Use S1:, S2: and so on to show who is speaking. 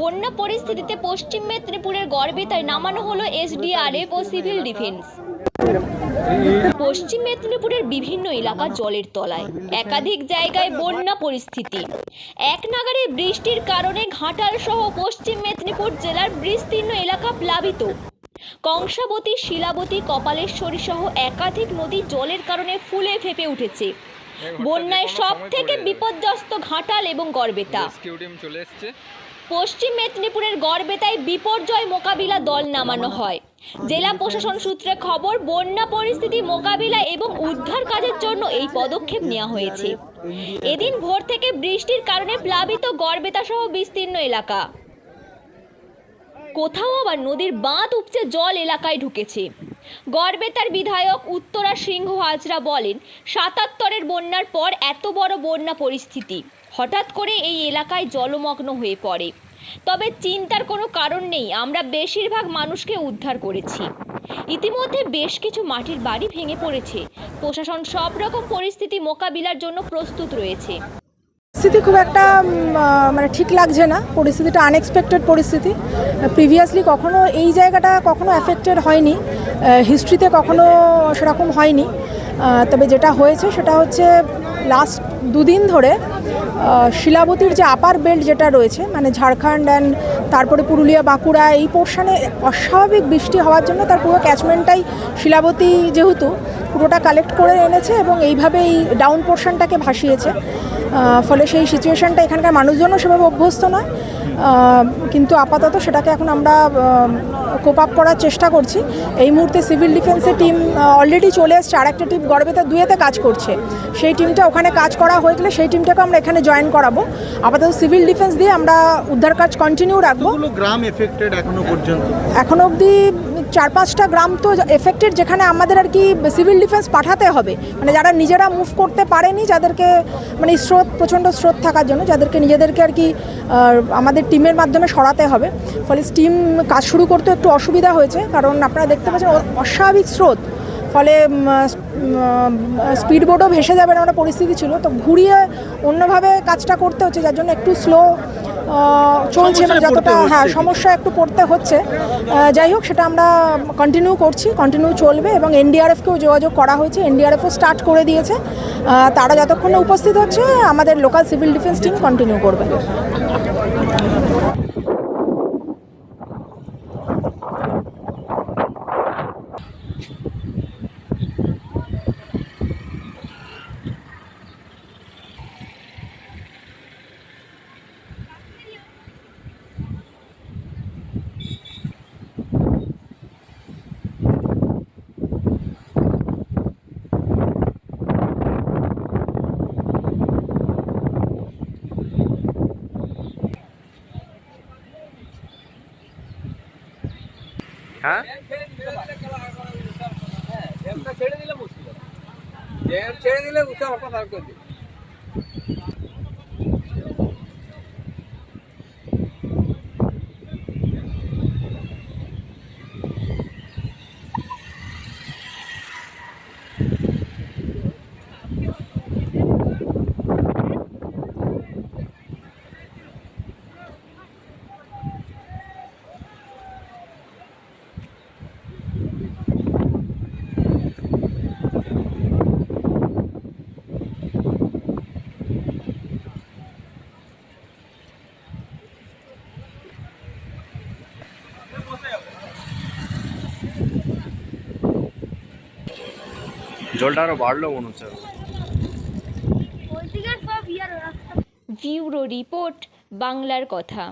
S1: বন্যা পরিস্থিতিতে পশ্চিম মেদিনীপুরের গড়বেতায় নামানো হলো এসডিআরএফ ও সিভিল ডিফেন্স। পশ্চিম মেদিনীপুরের বিভিন্ন এলাকা জলের তলায়। একাধিক জায়গায় বন্যা পরিস্থিতি। এক নাগারে বৃষ্টির কারণে ঘাটাল সহ পশ্চিম মেদিনীপুর জেলার বিস্তীর্ণ এলাকা প্লাবিত। কংসাবতী, শিলাবতী, কপালেশ্বরী সহ একাধিক নদী জলের কারণে ফুলে ফেপে উঠেছে। বন্যায় সব থেকে বিপর্যস্ত ঘাটাল এবং গড়বেতা।
S2: চলে এসছে।
S1: পশ্চিম মেদিনীপুরের গড়বেতায় বিপর্যয় মোকাবিলা দল নামানো হয়। জেলা প্রশাসন সূত্রে খবর বন্যা পরিস্থিতি মোকাবিলা এবং উদ্ধার কাজের জন্য এই পদক্ষেপ নেওয়া হয়েছে। এদিন ভোর থেকে বৃষ্টির কারণে প্লাবিত গড়বেতা সহ বিস্তীর্ণ এলাকা। কোথাও আবার নদীর বাঁধ উপচে জল এলাকায় ঢুকেছে। গড়বেতার বিধায়ক উত্তরা সিংহ হাজরা বলেন, সাতাত্তরের বন্যার পর এত বড় বন্যা পরিস্থিতি। হঠাৎ করে এই এলাকায় জলমগ্ন হয়ে পড়ে। তবে চিন্তার কোনো কারণ নেই, আমরা বেশিরভাগ মানুষকে উদ্ধার করেছি। ইতিমধ্যে বেশ কিছু মাটির বাড়ি ভেঙে পড়েছে। প্রশাসন সব রকম পরিস্থিতি মোকাবিলার জন্য প্রস্তুত রয়েছে।
S3: পরিস্থিতি খুব একটা মানে ঠিক লাগছে না। পরিস্থিতিটা আনএক্সপেক্টেড পরিস্থিতি। প্রিভিয়াসলি কখনো এই জায়গাটা কখনো অ্যাফেক্টেড হয়নি। হিস্ট্রিতে কখনো সেরকম হয়নি। তবে যেটা হয়েছে সেটা হচ্ছে লাস্ট দুদিন ধরে শিলাবতীর যে আপার বেল্ট যেটা রয়েছে মানে ঝাড়খণ্ড অ্যান্ড তারপরে পুরুলিয়া, বাঁকুড়া, এই পোর্শানে অস্বাভাবিক বৃষ্টি হওয়ার জন্য তার পুরো ক্যাচমেন্টটাই শিলাবতী যেহেতু পুরোটা কালেক্ট করে এনেছে এবং এইভাবে এই ডাউন পোর্শনটাকে ভাসিয়েছে। ফলে সেই সিচুয়েশনটা এখানকার মানুষজনও সেভাবে অভ্যস্ত নয়। কিন্তু আপাতত সেটাকে এখন আমরা কোপ আপ করার চেষ্টা করছি। এই মুহূর্তে সিভিল ডিফেন্সের টিম অলরেডি চলে এসছে। আর একটা টিম গড়বেতে দুয়েতে কাজ করছে। সেই টিমটা ওখানে কাজ করা হয়ে গেলে সেই টিমটাকে আমরা এখানে জয়েন করাবো। আপাতত সিভিল ডিফেন্স দিয়ে আমরা উদ্ধার কাজ কন্টিনিউ রাখব।
S4: গ্রাম এফেক্টেড এখনও পর্যন্ত?
S3: এখন অবধি চার পাঁচটা গ্রাম তো এফেক্টেড যেখানে আমাদের আর কি সিভিল ডিফেন্স পাঠাতে হবে। মানে যারা নিজেরা মুভ করতে পারেনি, যাদেরকে মানে স্রোত, প্রচণ্ড স্রোত থাকার জন্য, যাদেরকে নিজেদেরকে আর কি আমাদের টিমের মাধ্যমে সরাতে হবে। ফলে টিম কাজ শুরু করতে একটু অসুবিধা হয়েছে, কারণ আপনারা দেখতে পাচ্ছেন অস্বাভাবিক স্রোত। ফলে স্পিড বোটও ভেসে যাবে না একটা পরিস্থিতি ছিল। তো ঘুরিয়ে অন্যভাবে কাজটা করতে হচ্ছে, যার জন্য একটু স্লো চলছে মানে যতটা হ্যাঁ সমস্যা একটু পড়তে হচ্ছে। যাই হোক সেটা আমরা কন্টিনিউ করছি কন্টিনিউ চলবে এবং এনডিআরএফকেও যোগাযোগ করা হয়েছে। এনডিআরএফও স্টার্ট করে দিয়েছে। তারা যতক্ষণ না উপস্থিত হচ্ছে আমাদের local civil defence team continue করবে।
S2: হ্যাঁ
S5: ছেড়ে
S2: জলটা আরও বাড়লো মনে হচ্ছে।
S1: ভিউরো রিপোর্ট বাংলার কথা।